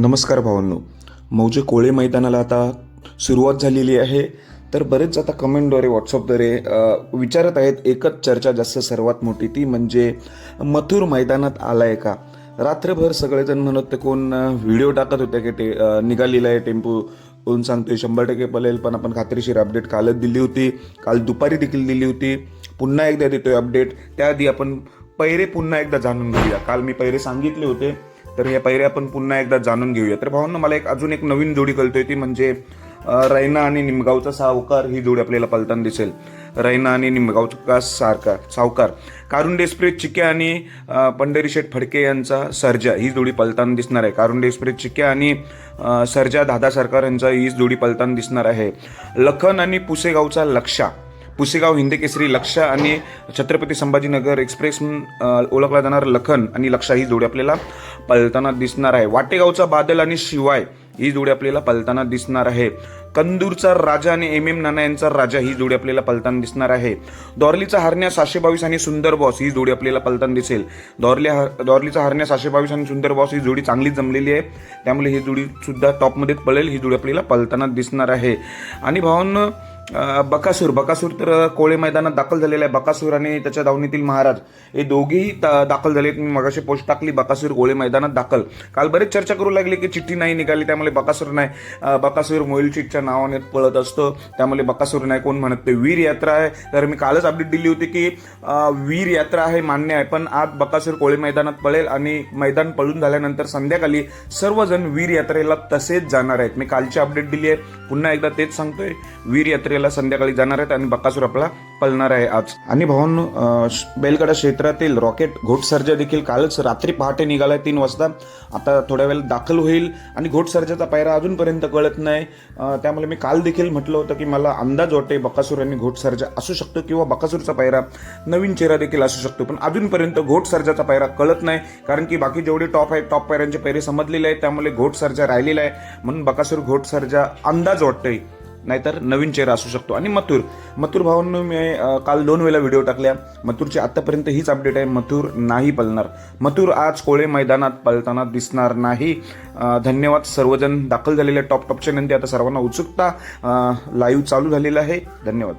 नमस्कार भावांनो. मौजे कोळे मैदानाला आता सुरुवात झालेली आहे. तर बरेच आता कमेंटद्वारे व्हॉट्सअपद्वारे विचारत आहेत. एकच चर्चा जास्त सर्वात मोठी ती म्हणजे मथुर मैदानात आलाय का? रात्रभर सगळेजण म्हणत ते कोण व्हिडिओ टाकत होते की ते निघालेला आहे टेम्पो कोण सांगतोय शंभर टक्के पलेल पण आपण खात्रीशीर अपडेट कालच दिली होती. काल दुपारी देखील दिली होती. पुन्हा एकदा देतोय अपडेट त्याआधी आपण पैरे पुन्हा एकदा जाणून घेऊया. काल मी पैरे सांगितले होते. तर या पैरे आपण पुन्हा एकदा जाणून घेऊया. तर भावांना मला एक अजून एक नवीन जोडी कळतोय ती म्हणजे रैना आणि निमगावचा सावकार ही जोडी आपल्याला पालताना दिसेल. रैना आणि निमगावचा सारकार सावकार. कारुंडे चिके चिक्या आणि पंढरी शेठ फडके यांचा सर्जा ही जोडी पलताना दिसणार आहे. कारुंडे चिके चिक्या आणि सर्जा दादा सरकार यांचा ही जोडी पलताना दिसणार आहे. लखन आणि पुसेगावचा लक्षा. पुसेगाव हिंदी केसरी आणि छत्रपती संभाजीनगर एक्सप्रेस म्हणून ओळखला जाणार लखन आणि लक्षा ही जोडी आपल्याला पलताना दिसणार आहे. वाटेगावचा बादल आणि शिवाय ही जोडी आपल्याला पलताना दिसणार आहे. कंदूरचा राजा आणि एम एम नाना यांचा राजा ही जोडी आपल्याला पलताना दिसणार आहे. दौरलीचा हरण्या सहाशे बावीस आणि सुंदर बॉस ही जोडी आपल्याला पलताना दिसेल. दौरली हर दौरलीचा हरण्या सहाशे बावीस आणि सुंदर बॉस ही जोडी चांगली जमलेली आहे. त्यामुळे ही जोडी सुद्धा टॉपमध्ये पळेल. ही जोडी आपल्याला पलताना दिसणार आहे. आणि भावांना बकासूर बकासूर तर कोळे मैदानात दाखल झालेला आहे. बकासूर आणि त्याच्या दावणीतील महाराज हे दोघेही दाखल झाले मी मगाशी पोस्ट टाकली बकासूर कोळे मैदानात दाखल. काल बरेच चर्चा करू लागली की चिठ्ठी नाही निघाली त्यामुळे बकासूर नाही. बकासूर मोईल नावाने पळत असतो. त्यामुळे बकासूर नाही कोण म्हणत? ते वीर यात्रा आहे. तर मी कालच अपडेट दिली होती की वीर यात्रा आहे मान्य आहे. पण आज बकासूर कोळे मैदानात पळेल आणि मैदान पळून झाल्यानंतर संध्याकाळी सर्वजण वीर यात्रेला तसेच जाणार आहेत. मी कालची अपडेट दिली आहे. पुन्हा एकदा तेच सांगतोय. वीर यात्रेला संध्याकाळी जाणार आहेत आणि बकासूर आपला पळणार आहे आज. आणि भावांनो बेलगडा क्षेत्रातील रॉकेट घोटसर्जा देखील कालच रात्री पहाटे निघालाय तीन वाजता. आता थोड्या वेळ दाखल होईल आणि घोटसर्जाचा पायरा अजूनपर्यंत कळत नाही. त्यामुळे मी काल देखील म्हटलं होतं की मला अंदाज वाटते बकासूर आणि घोटसर्जा असू शकतो किंवा बकासूरचा पायरा नवीन चेहरा देखील असू शकतो. पण अजूनपर्यंत घोटसर्जाचा पायरा कळत नाही कारण की बाकी जेवढे टॉप आहेत टॉप पायऱ्यांचे पैरे समजलेले आहेत त्यामुळे घोटसर्जा राहिलेला आहे. म्हणून बकासूर घोटसर्जा अंदाज वाटतोय नाहीतर नवीन चेहरा असू शकतो. आणि मथुर. मथुर भावांनो मी काल दोन वेळा व्हिडिओ टाकल्या. मथुरची आतापर्यंत हीच अपडेट आहे. मथुर नाही पलणार. मथुर आज कोळे मैदानात पलताना दिसणार नाही. धन्यवाद सर्वजण. दाखल झालेल्या टॉप टॉपच्या नंतर आता सर्वांना उत्सुकता लाईव्ह चालू झालेला आहे. धन्यवाद.